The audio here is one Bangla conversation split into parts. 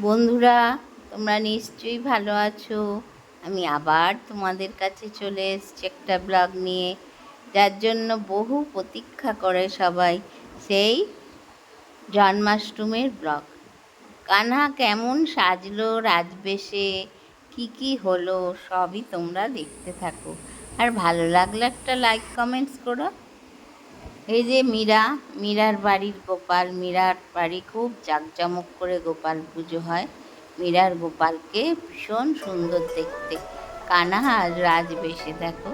বন্ধুরা, তোমরা নিশ্চয়ই ভালো আছো। আমি আবার তোমাদের কাছে চলে এসেছি একটা ব্লগ নিয়ে, যার জন্য বহু প্রতীক্ষা করে সবাই সেই জন্মাষ্টমীর ব্লগ। কানহা কেমন সাজলো রাজবেশে, কি কি হলো সবই তোমরা দেখতে থাকো। আর ভালো লাগলে একটা লাইক কমেন্টস করো। এই যে মীরা, মীরার বাড়ির গোপাল, মীরার বাড়ি খুব জাঁকজমক করে গোপাল পুজো হয়। মীরার গোপালকে ভীষণ সুন্দর দেখতে। কানা আর রাজ বেশে, দেখো।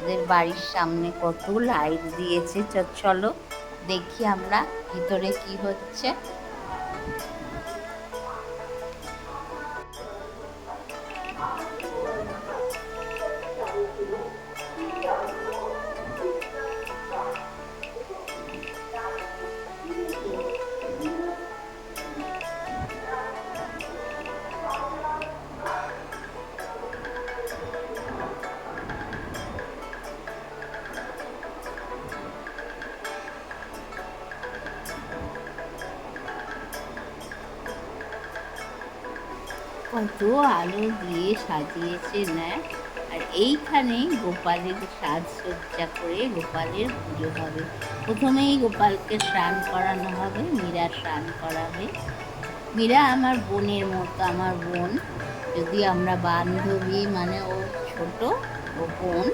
ওদের বাড়ির সামনে কত লাইট দিয়েছে। চলো, দেখি আমরা ভিতরে কি হচ্ছে। কত আলো দিয়ে সাজিয়েছে না আর এইখানেই গোপালের সাজসজ্জা করে গোপালের পুজো হবে প্রথমেই গোপালকে স্নান করানো হবে মীরা স্নান করাবে মীরা আমার বোনের মতো আমার বোন যদি আমরা বান্ধবী মানে ও ছোট ও বোন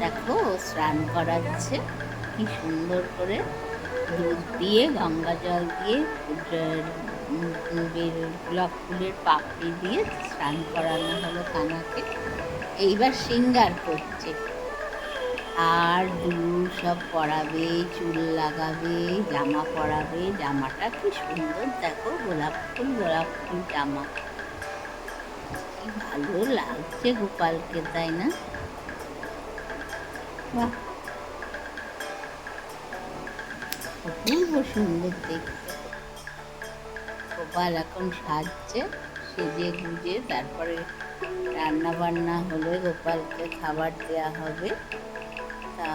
দেখো ও স্নান করাচ্ছে কি সুন্দর করে দুধ দিয়ে গঙ্গা জল দিয়ে গোলাপ ফুলের পাপড়ি দিয়ে স্নান করানো হলো কানাকে। এইবার সিঙ্গার করছে। আর দুল সব পরাবে, চুল লাগাবে, জামা পরাবে। জামাটা কি সুন্দর, দেখো, গোলাপ ফুল গোলাপ ফুল, জামা। ভালো লাগছে গোপালকে, তাই না? বাহ! অপূর্ব সুন্দর দেখতে। গোপাল এখন সাজছে, সেজে গুজে তারপরে রান্না বান্না হলে গোপালকে খাবার দেওয়া হবে। তা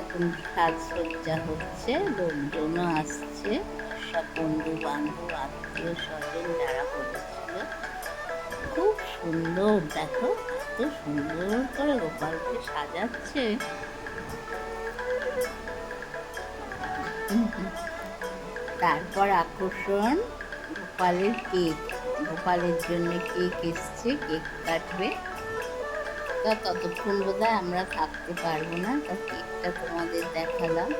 এখন সাজসজ্জা হচ্ছে, লোকজনও আসছে, সব বন্ধু বান্ধব আত্মীয় স্বজন যারা করেছিল খুব সুন্দর, দেখো, এত সুন্দর করে গোপালকে সাজাচ্ছে। তারপর আকর্ষণ, গোপালের কেক। গোপালের জন্য কেক এসছে, কেক কাটবে। তা ততক্ষণ বোধ আমরা থাকতে পারব না, তা কেকটা তোমাদের দেখালাম।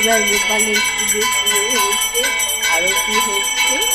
এবার গোপালের পুজো শুরু হয়েছে। আরতি হচ্ছে।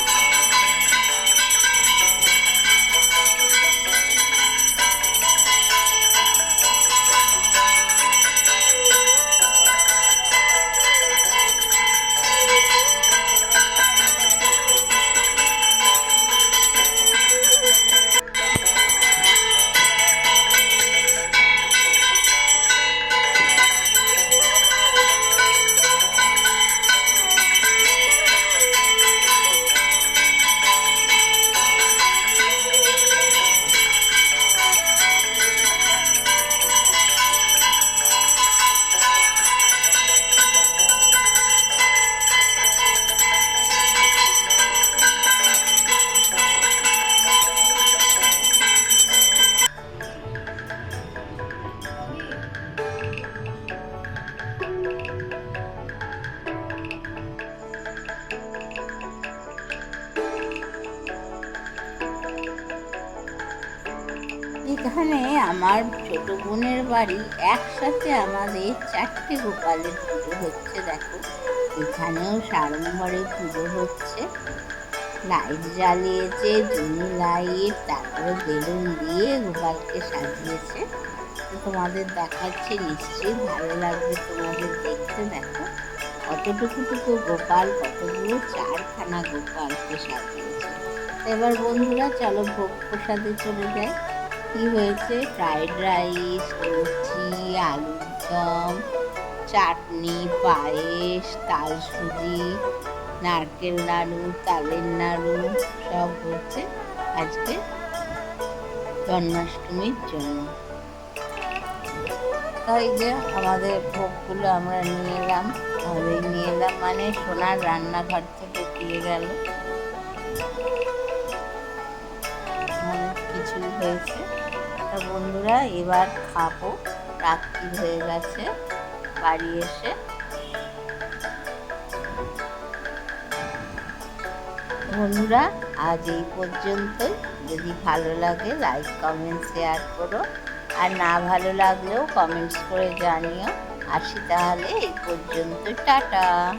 এখানে আমার ছোট বোনের বাড়ি একসাথে আমাদের চারটে গোপালের পুজো হচ্ছে, দেখো। এখানেও সাড়ম্বরে পুজো হচ্ছে। লাইট জ্বালিয়েছে জুনি লাইট, তারপরে বেলুন দিয়ে গোপালকে সাজিয়েছে। তোমাদের দেখাচ্ছে, নিশ্চয়ই ভালো লাগবে তোমাদের দেখতে, দেখো। কতটুকু টুকু গোপাল, কতগুলো চারখানা গোপালকে সাজিয়েছে। এবার বন্ধুরা, চলো ভোগ প্রসাদে চলে যাই। কি হয়েছে? ফ্রাইড রাইস লুচি আলুর দম, চাটনি, পায়েস তাল সুজি নারকেল নাড়ু, তালের নাড়ু, সব হচ্ছে আজকে জন্মাষ্টমীর জন্য। তাই যে আমাদের ভোগগুলো আমরা নিয়ে এলাম। আর নিয়ে এলাম মানে সোনার রান্নাঘর থেকে দিয়ে গেল। অনেক কিছু হয়েছে। তা বন্ধুরা, এবার খাব। রাত্রি হয়ে গেছে, বাড়ি এসে। বন্ধুরা, আজ এই পর্যন্তই। যদি ভালো লাগে লাইক কমেন্ট শেয়ার করো। আর না ভালো লাগলেও কমেন্টস করে জানিও। আসি তাহলে, এই পর্যন্ত, টাটা।